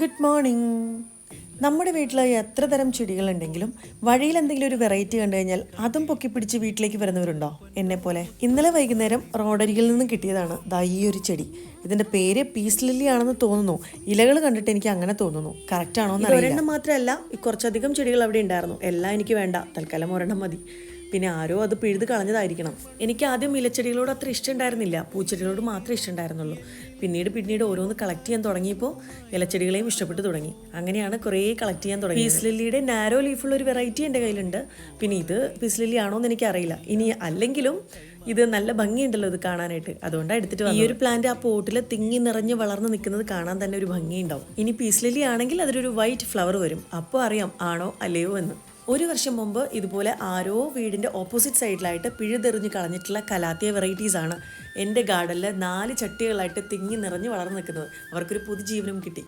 Good morning. നമ്മുടെ വീട്ടിൽ എത്ര തരം ചെടികളുണ്ടെങ്കിലും വഴിയിൽ എന്തെങ്കിലും ഒരു വെറൈറ്റി കണ്ടു കഴിഞ്ഞാൽ അതും പൊക്കി പിടിച്ച് വീട്ടിലേക്ക് വരുന്നവരുണ്ടോ? എന്നെ പോലെ. ഇന്നലെ വൈകുന്നേരം റോഡരികിൽ നിന്ന് കിട്ടിയതാണ് ദാ ഈ ഒരു ചെടി. ഇതിന്റെ പേര് പീസ് ലില്ലി ആണെന്ന് തോന്നുന്നു. ഇലകൾ കണ്ടിട്ട് എനിക്ക് അങ്ങനെ തോന്നുന്നു. കറക്റ്റ് ആണോ ഒരെണ്ണം മാത്രമല്ല കുറച്ചധികം ചെടികൾ അവിടെ ഉണ്ടായിരുന്നു. എല്ലാം എനിക്ക് വേണ്ട. തൽക്കാലം ഒരെണ്ണം മതി. പിന്നെ ആരോ അത് പിഴുത് കളഞ്ഞതായിരിക്കണം. എനിക്ക് ആദ്യം ഇലച്ചെടികളോട് അത്ര ഇഷ്ടമുണ്ടായിരുന്നില്ല. പൂച്ചെടികളോട് മാത്രമേ ഇഷ്ടമുണ്ടായിരുന്നുള്ളൂ. പിന്നീട് പിന്നീട് ഓരോന്ന് കളക്ട് ചെയ്യാൻ തുടങ്ങിയപ്പോൾ ഇലച്ചെടികളെയും ഇഷ്ടപ്പെട്ടു തുടങ്ങി. അങ്ങനെയാണ് കുറേ കളക്ട് ചെയ്യാൻ തുടങ്ങി പീസ് ലില്ലിയുടെ നാരോ ലീഫുള്ള ഒരു വെറൈറ്റി എന്റെ കയ്യിലുണ്ട്. പിന്നെ ഇത് പീസ് ലില്ലി ആണോ എന്ന് എനിക്കറിയില്ല. ഇനി അല്ലെങ്കിലും ഇത് നല്ല ഭംഗിയുണ്ടല്ലോ ഇത് കാണാനായിട്ട്. അതുകൊണ്ടാണ് എടുത്തിട്ട് വന്നത്. ഈ ഒരു പ്ലാന്റ് ആ പോട്ടിൽ തിങ്ങി നിറഞ്ഞ് വളർന്ന് നിൽക്കുന്നത് കാണാൻ തന്നെ ഒരു ഭംഗിയുണ്ടാവും. ഇനി പീസ് ലില്ലി ആണെങ്കിൽ അതിലൊരു വൈറ്റ് ഫ്ലവർ വരും. അപ്പോൾ അറിയാം ആണോ അല്ലയോ എന്ന്. ഒരു വർഷം മുമ്പ് ഇതുപോലെ ആരോ വീടിന്റെ ഓപ്പോസിറ്റ് സൈഡിലായിട്ട് പിഴുതെറിഞ്ഞ് കളഞ്ഞിട്ടുള്ള കലാത്തിയ വെറൈറ്റീസ് ആണ് എന്റെ ഗാർഡനിൽ നാല് ചട്ടികളായിട്ട് തിങ്ങി നിറഞ്ഞ് വളർന്നു നിൽക്കുന്നത്. അവർക്കൊരു പുതുജീവനം കിട്ടി.